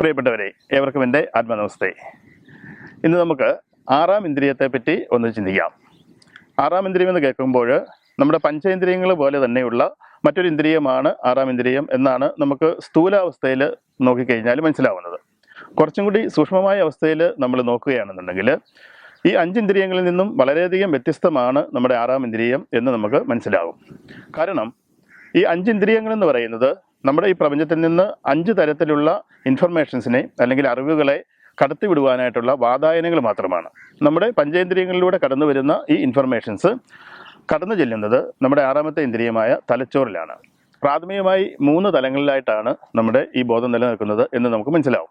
പ്രിയപ്പെട്ടവരെ ഏവർക്കും എന്റെ ആത്മനമസ്തേ. ഇന്ന് നമുക്ക് ആറാം ഇന്ദ്രിയത്തെ പറ്റി ഒന്ന് ചിന്തിക്കാം. ആറാം ഇന്ദ്രിയം എന്ന് കേൾക്കുമ്പോൾ നമ്മുടെ പഞ്ചേന്ദ്രിയങ്ങൾ പോലെ തന്നെയുള്ള മറ്റൊരു ഇന്ദ്രിയമാണ് ആറാം ഇന്ദ്രിയം എന്നാണ് നമുക്ക് സ്ഥൂലാവസ്ഥയിൽ നോക്കിക്കഴിഞ്ഞാൽ മനസ്സിലാവുന്നത്. കുറച്ചും കൂടി സൂക്ഷ്മമായ അവസ്ഥയിൽ നമ്മൾ നോക്കുകയാണെന്നുണ്ടെങ്കിൽ ഈ അഞ്ച് ഇന്ദ്രിയങ്ങളിൽ നിന്നും വളരെയധികം വ്യത്യസ്തമാണ് നമ്മുടെ ആറാം ഇന്ദ്രിയം എന്ന് നമുക്ക് മനസ്സിലാവും. കാരണം ഈ അഞ്ച് ഇന്ദ്രിയങ്ങൾ എന്ന് പറയുന്നത് നമ്മുടെ ഈ പ്രപഞ്ചത്തിൽ നിന്ന് അഞ്ച് തരത്തിലുള്ള ഇൻഫർമേഷൻസിനെ അല്ലെങ്കിൽ അറിവുകളെ കടത്തിവിടുവാനായിട്ടുള്ള വാതായനങ്ങൾ മാത്രമാണ്. നമ്മുടെ പഞ്ചേന്ദ്രിയങ്ങളിലൂടെ കടന്നു വരുന്ന ഈ ഇൻഫർമേഷൻസ് കടന്നു ചെല്ലുന്നത് നമ്മുടെ ആറാമത്തെ ഇന്ദ്രിയമായ തലച്ചോറിലാണ്. പ്രാഥമികമായി മൂന്ന് തലങ്ങളിലായിട്ടാണ് നമ്മുടെ ഈ ബോധം നിലനിൽക്കുന്നത് എന്ന് നമുക്ക് മനസ്സിലാവും.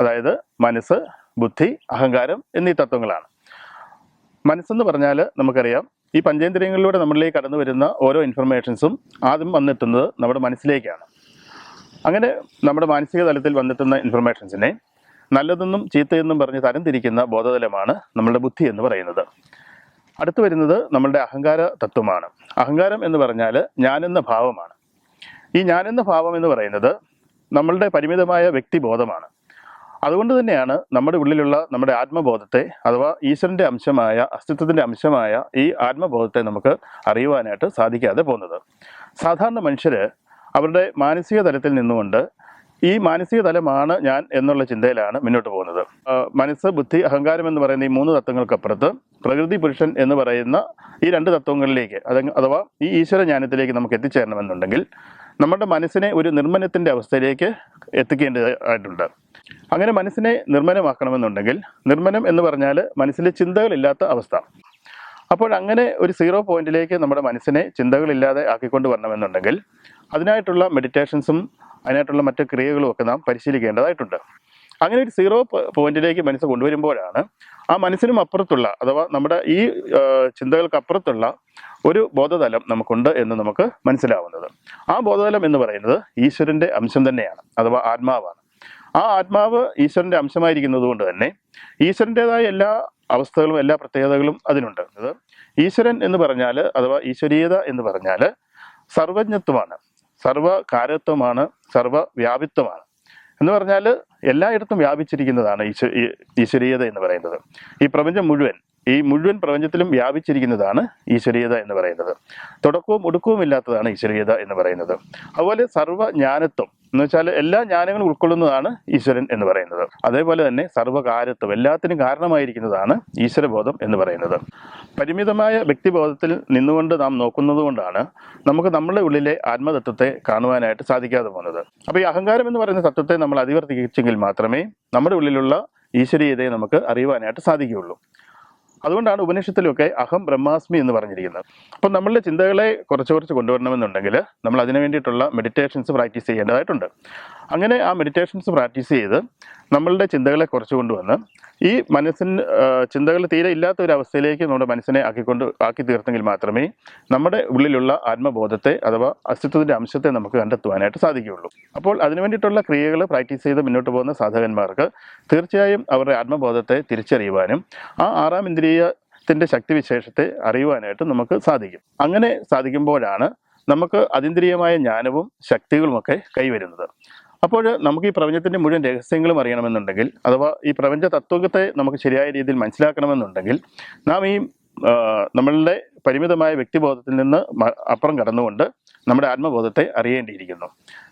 അതായത് മനസ്സ് ബുദ്ധി അഹങ്കാരം എന്നീ തത്വങ്ങളാണ്. മനസ്സെന്ന് പറഞ്ഞാൽ നമുക്കറിയാം ഈ പഞ്ചേന്ദ്രിയങ്ങളിലൂടെ നമ്മളിലേക്ക് കടന്നു വരുന്ന ഓരോ ഇൻഫർമേഷൻസും ആദ്യം വന്നെത്തുന്നത് നമ്മുടെ മനസ്സിലേക്കാണ്. അങ്ങനെ നമ്മുടെ മാനസിക തലത്തിൽ വന്നെത്തുന്ന ഇൻഫർമേഷൻസിനെ നല്ലതെന്നും ചീത്തയെന്നും പറഞ്ഞ് തരംതിരിക്കുന്ന ബോധതലമാണ് നമ്മളുടെ ബുദ്ധി എന്ന് പറയുന്നത്. അടുത്തു വരുന്നത് നമ്മളുടെ അഹങ്കാര തത്വമാണ്. അഹങ്കാരം എന്ന് പറഞ്ഞാൽ ഞാനെന്ന ഭാവമാണ്. ഈ ഞാനെന്ന ഭാവം എന്ന് പറയുന്നത് നമ്മളുടെ പരിമിതമായ വ്യക്തിബോധമാണ്. അതുകൊണ്ട് തന്നെയാണ് നമ്മുടെ ഉള്ളിലുള്ള നമ്മുടെ ആത്മബോധത്തെ അഥവാ ഈശ്വരന്റെ അംശമായ അസ്തിത്വത്തിന്റെ അംശമായ ഈ ആത്മബോധത്തെ നമുക്ക് അറിയുവാനായിട്ട് സാധിക്കാതെ പോകുന്നത്. സാധാരണ മനുഷ്യര് അവരുടെ മാനസിക തലത്തിൽ നിന്നുകൊണ്ട് ഈ മാനസിക തലമാണ് ഞാൻ എന്നുള്ള ചിന്തയിലാണ് മുന്നോട്ട് പോകുന്നത്. മനസ്സ് ബുദ്ധി അഹങ്കാരം എന്ന് പറയുന്ന ഈ മൂന്ന് തത്വങ്ങൾക്കപ്പുറത്ത് പ്രകൃതി പുരുഷൻ എന്ന് പറയുന്ന ഈ രണ്ട് തത്വങ്ങളിലേക്ക് അഥവാ ഈ ഈശ്വര ജ്ഞാനത്തിലേക്ക് നമുക്ക് എത്തിച്ചേരണമെന്നുണ്ടെങ്കിൽ നമ്മുടെ മനസ്സിനെ ഒരു നിർമ്മനത്തിന്റെ അവസ്ഥയിലേക്ക് എത്തിക്കേണ്ടതായിട്ടുണ്ട്. അങ്ങനെ മനസ്സിനെ നിർമ്മനമാക്കണമെന്നുണ്ടെങ്കിൽ നിർമ്മനം എന്ന് പറഞ്ഞാൽ മനസ്സിലെ ചിന്തകളില്ലാത്ത അവസ്ഥ. അപ്പോൾ അങ്ങനെ ഒരു സീറോ പോയിന്റിലേക്ക് നമ്മുടെ മനസ്സിനെ ചിന്തകളില്ലാതെ ആക്കിക്കൊണ്ട് വരണമെന്നുണ്ടെങ്കിൽ അതിനായിട്ടുള്ള മെഡിറ്റേഷൻസും അതിനായിട്ടുള്ള മറ്റ് ക്രിയകളും ഒക്കെ നാം പരിശീലിക്കേണ്ടതായിട്ടുണ്ട്. അങ്ങനെ ഒരു സീറോ പോയിന്റിലേക്ക് മനസ്സ് കൊണ്ടുവരുമ്പോഴാണ് ആ മനസ്സിനും അപ്പുറത്തുള്ള അഥവാ നമ്മുടെ ഈ ചിന്തകൾക്ക് അപ്പുറത്തുള്ള ഒരു ബോധതലം നമുക്കുണ്ട് എന്ന് നമുക്ക് മനസ്സിലാവുന്നത്. ആ ബോധതലം എന്ന് പറയുന്നത് ഈശ്വരന്റെ അംശം തന്നെയാണ് അഥവാ ആത്മാവാണ്. ആ ആത്മാവ് ഈശ്വരന്റെ അംശമായിരിക്കുന്നത് കൊണ്ട് തന്നെ ഈശ്വരന്റെതായ എല്ലാ അവസ്ഥകളും എല്ലാ പ്രത്യേകതകളും അതിനുണ്ട്. അത് ഈശ്വരൻ എന്ന് പറഞ്ഞാൽ അഥവാ ഈശ്വരീയത എന്ന് പറഞ്ഞാൽ സർവജ്ഞത്വമാണ്. സർവകാരത്വമാണ് സർവവ്യാപിത്വമാണ്. എന്ന് പറഞ്ഞാൽ എല്ലായിടത്തും വ്യാപിച്ചിരിക്കുന്നതാണ് ഈശ്വ ഈശ്വരീയത എന്ന് പറയുന്നത്. ഈ പ്രപഞ്ചം മുഴുവൻ ഈ മുഴുവൻ പ്രപഞ്ചത്തിലും വ്യാപിച്ചിരിക്കുന്നതാണ് ഈശ്വരീയത എന്ന് പറയുന്നത്. തുടക്കവും ഒടുക്കവും ഇല്ലാത്തതാണ് ഈശ്വരീയത എന്ന് പറയുന്നത്. അതുപോലെ സർവജ്ഞാനത്വം എന്ന് വെച്ചാൽ എല്ലാ ജ്ഞാനങ്ങളും ഉൾക്കൊള്ളുന്നതാണ് ഈശ്വരൻ എന്ന് പറയുന്നത്. അതേപോലെ തന്നെ സർവകാരത്വം എല്ലാത്തിനും കാരണമായിരിക്കുന്നതാണ് ഈശ്വരബോധം എന്ന് പറയുന്നത്. പരിമിതമായ വ്യക്തിബോധത്തിൽ നിന്നുകൊണ്ട് നാം നോക്കുന്നത് കൊണ്ടാണ് നമുക്ക് നമ്മുടെ ഉള്ളിലെ ആത്മതത്വത്തെ കാണുവാനായിട്ട് സാധിക്കാതെ പോകുന്നത്. അപ്പോൾ ഈ അഹങ്കാരം എന്ന് പറയുന്ന തത്വത്തെ നമ്മൾ അതിവർത്തിച്ചെങ്കിൽ മാത്രമേ നമ്മുടെ ഉള്ളിലുള്ള ഈശ്വരീയതയെ നമുക്ക് അറിയുവാനായിട്ട് സാധിക്കുകയുള്ളൂ. അതുകൊണ്ടാണ് ഉപനിഷത്തിലൊക്കെ അഹം ബ്രഹ്മാസ്മി എന്ന് പറഞ്ഞിരിക്കുന്നത്. അപ്പം നമ്മളുടെ ചിന്തകളെ കുറച്ച് കുറച്ച് കൊണ്ടുവരണമെന്നുണ്ടെങ്കിൽ നമ്മൾ അതിനു വേണ്ടിയിട്ടുള്ള മെഡിറ്റേഷൻസ് പ്രാക്ടീസ് ചെയ്യേണ്ടതായിട്ടുണ്ട്. അങ്ങനെ ആ മെഡിറ്റേഷൻസ് പ്രാക്ടീസ് ചെയ്ത് നമ്മളുടെ ചിന്തകളെ കുറച്ച് കൊണ്ടുവന്ന് ഈ മനസ്സിന് ചിന്തകൾ തീരെ ഇല്ലാത്ത ഒരു അവസ്ഥയിലേക്ക് നമ്മുടെ മനസ്സിനെ ആക്കിക്കൊണ്ട് ആക്കി തീർത്തെങ്കിൽ മാത്രമേ നമ്മുടെ ഉള്ളിലുള്ള ആത്മബോധത്തെ അഥവാ അസ്തിത്വത്തിന്റെ അംശത്തെ നമുക്ക് കണ്ടെത്തുവാനായിട്ട് സാധിക്കുകയുള്ളൂ. അപ്പോൾ അതിനു വേണ്ടിയിട്ടുള്ള ക്രിയകൾ പ്രാക്ടീസ് ചെയ്ത് മുന്നോട്ട് പോകുന്ന സാധകന്മാർക്ക് തീർച്ചയായും അവരുടെ ആത്മബോധത്തെ തിരിച്ചറിയുവാനും ആ ആറാം ഇന്ദ്രിയത്തിന്റെ ശക്തിവിശേഷത്തെ അറിയുവാനായിട്ട് നമുക്ക് സാധിക്കും. അങ്ങനെ സാധിക്കുമ്പോഴാണ് നമുക്ക് അതീന്ദ്രിയമായ ജ്ഞാനവും ശക്തികളുമൊക്കെ കൈവരുന്നത്. അപ്പോൾ നമുക്ക് ഈ പ്രപഞ്ചത്തിന്റെ മുഴുവൻ രഹസ്യങ്ങളും അറിയണമെന്നുണ്ടെങ്കിൽ അഥവാ ഈ പ്രപഞ്ച തത്വത്തെ നമുക്ക് ശരിയായ രീതിയിൽ മനസ്സിലാക്കണമെന്നുണ്ടെങ്കിൽ നാം ഈ നമ്മളുടെ പരിമിതമായ വ്യക്തിബോധത്തിൽ നിന്ന് അപ്പുറം കടന്നുകൊണ്ട് നമ്മുടെ ആത്മബോധത്തെ അറിയേണ്ടിയിരിക്കുന്നു.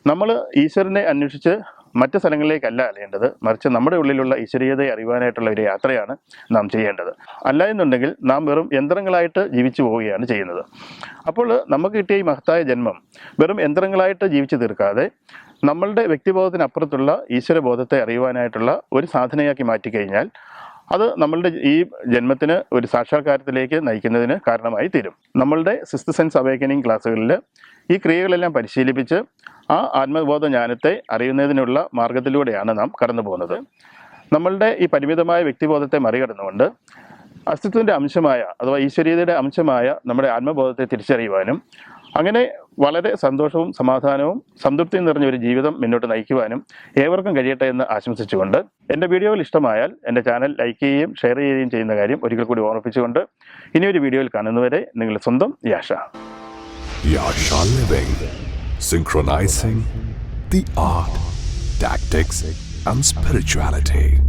നമ്മൾ ഈശ്വരനെ അന്വേഷിച്ച് മറ്റ് സ്ഥലങ്ങളിലേക്കല്ല അലയേണ്ടത്. മറിച്ച് നമ്മുടെ ഉള്ളിലുള്ള ഈശ്വരീയതയെ അറിയുവാനായിട്ടുള്ള ഒരു യാത്രയാണ് നാം ചെയ്യേണ്ടത്. അല്ല എന്നുണ്ടെങ്കിൽ നാം വെറും യന്ത്രങ്ങളായിട്ട് ജീവിച്ചു പോവുകയാണ് ചെയ്യുന്നത്. അപ്പോൾ നമുക്ക് കിട്ടിയ ഈ മഹത്തായ ജന്മം വെറും യന്ത്രങ്ങളായിട്ട് ജീവിച്ചു തീർക്കാതെ നമ്മളുടെ വ്യക്തിബോധത്തിനപ്പുറത്തുള്ള ഈശ്വരബോധത്തെ അറിയുവാനായിട്ടുള്ള ഒരു സാധനയാക്കി മാറ്റിക്കഴിഞ്ഞാൽ അത് നമ്മളുടെ ഈ ജന്മത്തിന് ഒരു സാക്ഷാത്കാരത്തിലേക്ക് നയിക്കുന്നതിന് കാരണമായി തീരും. നമ്മളുടെ സിക്സ്ത് സെൻസ് അവേക്കനിങ് ക്ലാസ്സുകളിൽ ഈ ക്രിയകളെല്ലാം പരിശീലിപ്പിച്ച് ആ ആത്മബോധ ജ്ഞാനത്തെ അറിയുന്നതിനുള്ള മാർഗത്തിലൂടെയാണ് നാം കടന്നു പോകുന്നത്. നമ്മളുടെ ഈ പരിമിതമായ വ്യക്തിബോധത്തെ മറികടന്നുകൊണ്ട് അസ്തിത്വത്തിന്റെ അംശമായ അഥവാ ഈശ്വരീയതയുടെ അംശമായ നമ്മുടെ ആത്മബോധത്തെ തിരിച്ചറിയുവാനും അങ്ങനെ വളരെ സന്തോഷവും സമാധാനവും സംതൃപ്തിയും നിറഞ്ഞ ഒരു ജീവിതം മുന്നോട്ട് നയിക്കുവാനും ഏവർക്കും കഴിയട്ടെ എന്ന് ആശംസിച്ചുകൊണ്ട് എന്റെ വീഡിയോകൾ ഇഷ്ടമായാൽ എന്റെ ചാനൽ ലൈക്ക് ചെയ്യുകയും ഷെയർ ചെയ്യുകയും ചെയ്യുന്ന കാര്യം ഒരിക്കൽ കൂടി ഓർമ്മിപ്പിച്ചുകൊണ്ട് ഇനിയൊരു വീഡിയോയിൽ കാണുന്നവരെ നിങ്ങളുടെ സ്വന്തം Yasha. Yasha synchronizing the art, tactics, and spirituality.